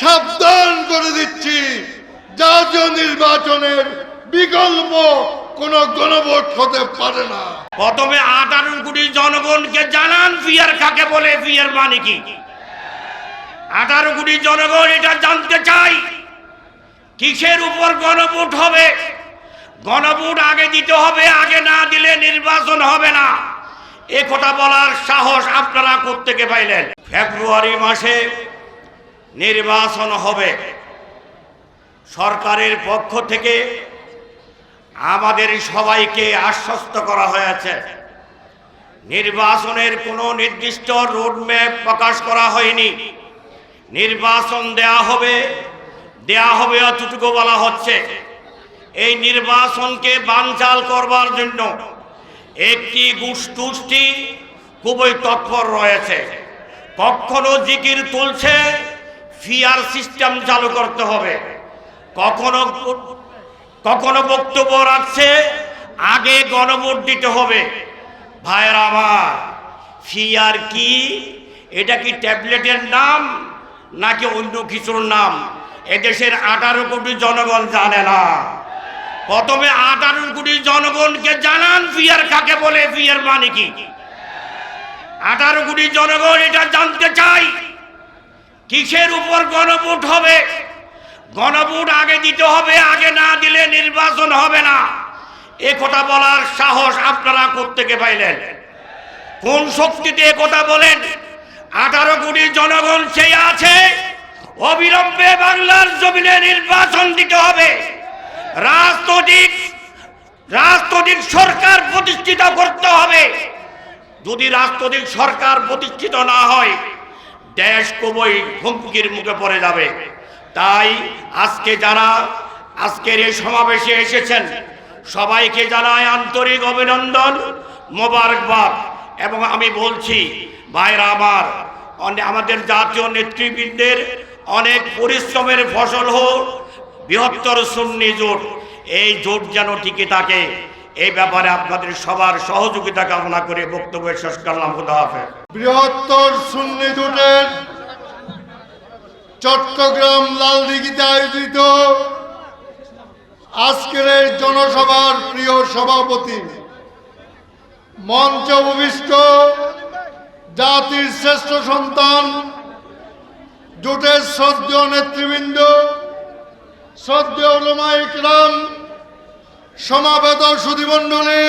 সাবধান করে দিচ্ছি। জাতীয় নির্বাচনের বিকল্প কোন গণভোট হতে পারে না। প্রথমে আঠারো কোটি জনগণকে জানান ফিয়ার কাকে বলে, ফিয়ার মানে কি? আঠারো কোটি জনগণ এটা জানতে চাই। কিসের উপর গণভোট হবে? গণভোট আগে দিতে হবে, আগে না দিলে নির্বাচন হবে না। এ কথা বলার সাহস আপনারা কোত্থেকে পাইলেন? ফেব্রুয়ারি মাসে নির্বাচন হবে। সরকারের পক্ষ থেকে আমাদের সবাইকে আশ্বস্ত করা হয়েছে। নির্বাচনের কোনো নির্দিষ্ট রোডম্যাপ প্রকাশ করা হয়নি। নির্বাচন দেয়া হবে দেয়া হবে অতটুকু বলা হচ্ছে। এই নির্বাচনকে বানচাল করবার জন্য একটি গোষ্ঠী খুবই তৎপর রয়েছে। কখনো জিকির তুলছে ফিয়ার সিস্টেম চালু করতে হবে। কখনো কখনো বক্তব্য রাখছে, আগে গণভোট দিতে হবে। ভাইয়ের আমার, ফিয়ার কি? এটা কি ট্যাবলেটের নাম নাকি অন্য কিছুর নাম? এদেশের আঠারো কোটি জনগণ জানে না। প্রথমে আঠারো কোটি জনগণকে জানান ফিয়ার কাকে বলে, ফিয়ার মানে কি? আঠারো কোটি জনগণ এটা চাই কিসের উপর গণভোট হবে? গণভোট আগে দিতে হবে, আগে না দিলে নির্বাচন হবে না। এ কথা বলার সাহস আপনারা কোত্থেকে পাইলেন? কোন শক্তিতে কথা বলেন? আঠারো কোটি জনগণ সেই আছে, অবিলম্বে বাংলার জমিনে নির্বাচন দিতে হবে। রাজনৈতিক রাজনৈতিক সরকার প্রতিষ্ঠিত করতে হবে। যদি রাজনৈতিক সরকার প্রতিষ্ঠিত না হয় দেশ খুবই হুমকির মুখে পড়ে যাবে। তাই আজকে যারা আজকের এই সমাবেশে এসেছেন, সবাইকে জানায় আন্তরিক অভিনন্দন, মোবারকবাদ। এবং আমি বলছি, ভাইরা আমার আমাদের জাতীয় নেতৃবৃন্দের অনেক পরিশ্রমের ফসল হোক, বৃহত্তর সুন্নি জোট, এই জোট যেন টিকে থাকে। এই ব্যাপারে আপনাদের সবার সহযোগিতা কামনা করে বক্তব্য শেষ করলাম। খুদা হাফেজ। বৃহত্তর সুন্নি জোটের চট্টগ্রাম লালদিঘিতে আয়োজিত আজকের জনসভার প্রিয় সভাপতি, মঞ্চ ভূমিষ্ঠ জাতির শ্রেষ্ঠ সন্তান, জোটের শ্রদ্ধেয় নেতৃবৃন্দ, শ্রদ্ধেয় ওলমা ইকরাম সমাবেত সুধীমণ্ডলী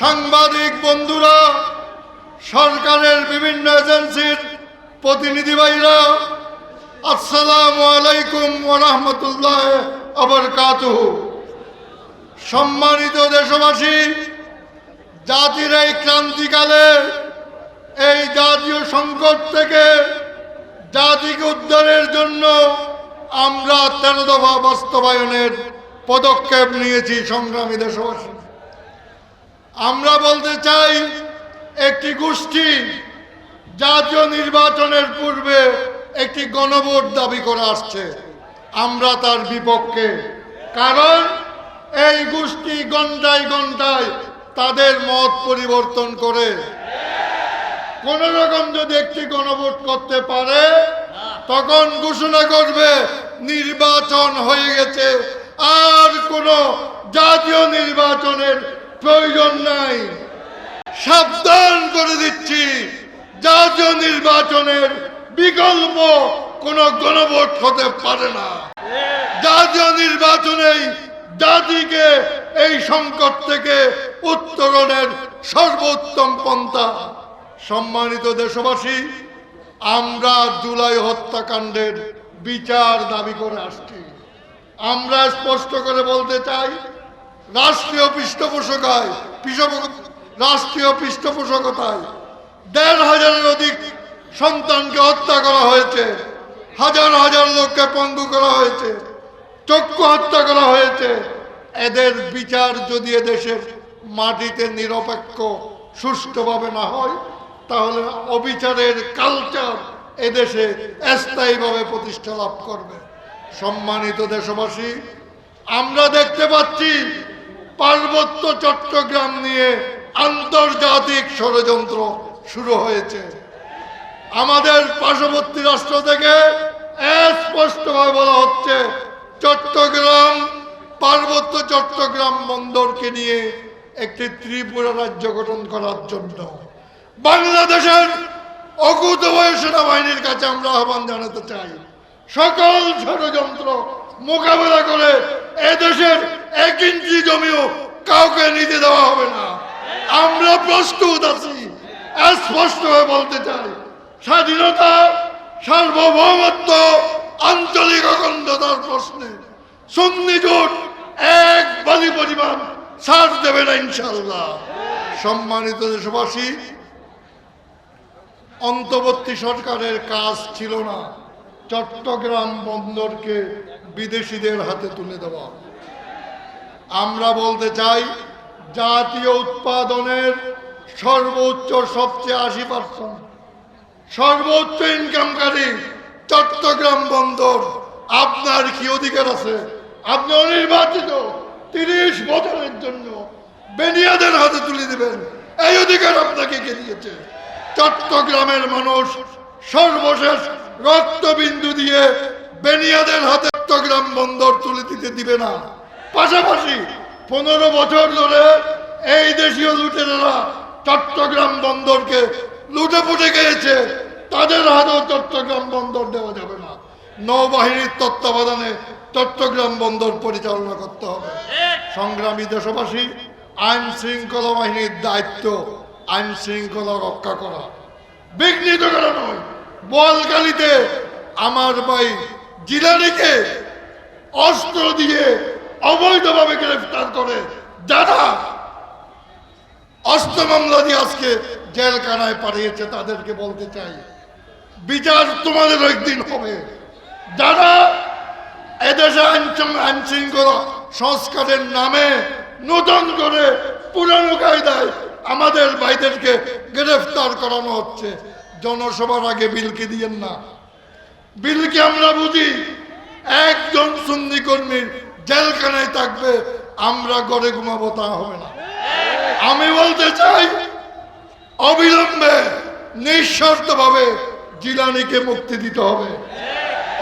সাংবাদিক বন্ধুরা, সরকারের বিভিন্ন এজেন্সির প্রতিনিধি ভাইরা, আসসালামু আলাইকুম ওরহমতুল্লাহ আবার সম্মানিত দেশবাসী, জাতির এই ক্রান্তিকালে এই জাতীয় সংকট থেকে জাতিকে উদ্ধারের জন্য আমরা তেরো দফা বাস্তবায়নের পদক্ষেপ নিয়েছি সংগ্রামী দেশবাসী। আমরা বলতে চাই, একটি গোষ্ঠী জাতীয় নির্বাচনের পূর্বে একটি গণভোট দাবি করে আসছে। আমরা তার বিপক্ষে। কারণ এই গোষ্ঠী ঘন্টায় ঘন্টায় তাদের মত পরিবর্তন করে। কোন রকম যদি একটি গণভোট করতে পারে, তখন ঘোষণা করবে, নির্বাচন হয়ে গেছে। আর কোনো জাতীয় নির্বাচনের প্রয়োজন নাই। সাবধান করে দিচ্ছি, জাতীয় নির্বাচনের বিকল্প কোন গণভোট হতে পারে না। জাতীয় নির্বাচনেই জাতিকে এই সংকট থেকে উত্তরণের সর্বোত্তম পন্থা। সম্মানিত দেশবাসী, আমরা জুলাই হত্যাকাণ্ডের বিচার দাবি করে আসছি। আমরা স্পষ্ট করে বলতে চাই, রাষ্ট্রীয় পৃষ্ঠপোষকায় পৃষ্ঠপোষক রাষ্ট্রীয় পৃষ্ঠপোষকতায় দেড় হাজারের অধিক সন্তানকে হত্যা করা হয়েছে, হাজার হাজার লোককে পঙ্গু করা হয়েছে, চক্ষু হত্যা করা হয়েছে। এদের বিচার যদি এদেশের মাটিতে নিরপেক্ষ, সুষ্ঠুভাবে না হয়, তাহলে অবিচারের কালচার এদেশে স্থায়ীভাবে প্রতিষ্ঠা লাভ করবে। সম্মানিত দেশবাসী, আমরা দেখতে পাচ্ছি পার্বত্য চট্টগ্রাম নিয়ে আন্তর্জাতিক ষড়যন্ত্র শুরু হয়েছে। আমাদের পার্শ্ববর্তী রাষ্ট্র থেকে স্পষ্টভাবে বলা হচ্ছে চট্টগ্রাম, পার্বত্য চট্টগ্রাম বন্দরকে নিয়ে একটি ত্রিপুরা রাজ্য গঠন করার জন্য। বাংলাদেশের অকুত সেনাবাহিনীর কাছে আমরা আহ্বান জানাতে চাই। সকল ষড়যন্ত্র মোকাবেলা করে এদেশের এক ইঞ্চি জমিও কাউকে নিতে দেওয়া হবে না। আমরা প্রস্তুত আছি স্পষ্টভাবে বলতে চাই, স্বাধীনতা, সার্বভৌমত্ব, আঞ্চলিক অখণ্ডতার প্রশ্নে সুন্নি জোট এক বালি পরিমাণ ছাড় দেবে না ইনশাল্লাহ সম্মানিত দেশবাসী, অন্তর্বর্তী সরকারের কাজ ছিল না। চট্টগ্রাম বন্দরকে বিদেশিদের হাতে তুলে দেওয়া। আমরা বলতে চাই, জাতীয় উৎপাদনের সর্বোচ্চ সবচেয়ে আশি পার্সেন্ট সর্বোচ্চ ইনকামকারী চট্টগ্রাম বন্দর। আপনার কি অধিকার আছে? আপনি অনির্বাচিত তিরিশ বছরের জন্য বেনিয়াদের হাতে তুলে দিবেন। এই অধিকার আপনাকে কে দিয়েছে? চট্টগ্রামের মানুষ সর্বশেষ রক্তবিন্দু দিয়ে বেনিয়াদের হাতে চট্টগ্রাম বন্দর তুলে দিতে দিবে না। পাশাপাশি পনেরো বছর ধরে এই দেশীয় লুটেরা চট্টগ্রাম বন্দরকে লুটে পুটে গিয়েছে তাদের হাতেও চট্টগ্রাম বন্দর দেওয়া যাবে না। নৌবাহিনীর তত্ত্বাবধানে চট্টগ্রাম বন্দর পরিচালনা করতে হবে। সংগ্রামী দেশবাসী, আইন শৃঙ্খলা বাহিনীর দায়িত্ব, আইন শৃঙ্খলা রক্ষা করা। বিঘ্নিত করা নয়? বোয়ালকালিতে আমার ভাই জিলানিকে অস্ত্র দিয়ে অবৈধভাবে গ্রেফতার করে যারা অস্ত্র মামলা দিয়ে আজকে জেলখানায় পাঠিয়েছে তাদেরকে বলতে চাই, বিচার তোমাদের একদিন হবে। যারা এদেশে আইন শৃঙ্খলা সংস্কারের নামে নতুন করে পুরানো কায়দায় আমাদের ভাইদেরকে গ্রেফতার করানো হচ্ছে। জনসভার আগে বিলকে দিয়েন না। বিলকে আমরা বুঝি, একজন সুন্নি কর্মীর জেলখানায় থাকবে, আমরা গড়ে ঘুমাবো, তা হবে না। আমি বলতে চাই, অবিলম্বে, নিঃশর্তভাবে জিলানিকে মুক্তি দিতে হবে।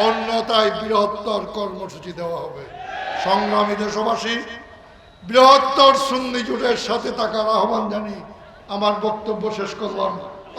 অন্যথায় বৃহত্তর কর্মসূচি দেওয়া হবে। সংগ্রামী দেশবাসী, বৃহত্তর সুন্নি জোটের সাথে থাকার আহ্বান জানি আমার বক্তব্য শেষ করলাম।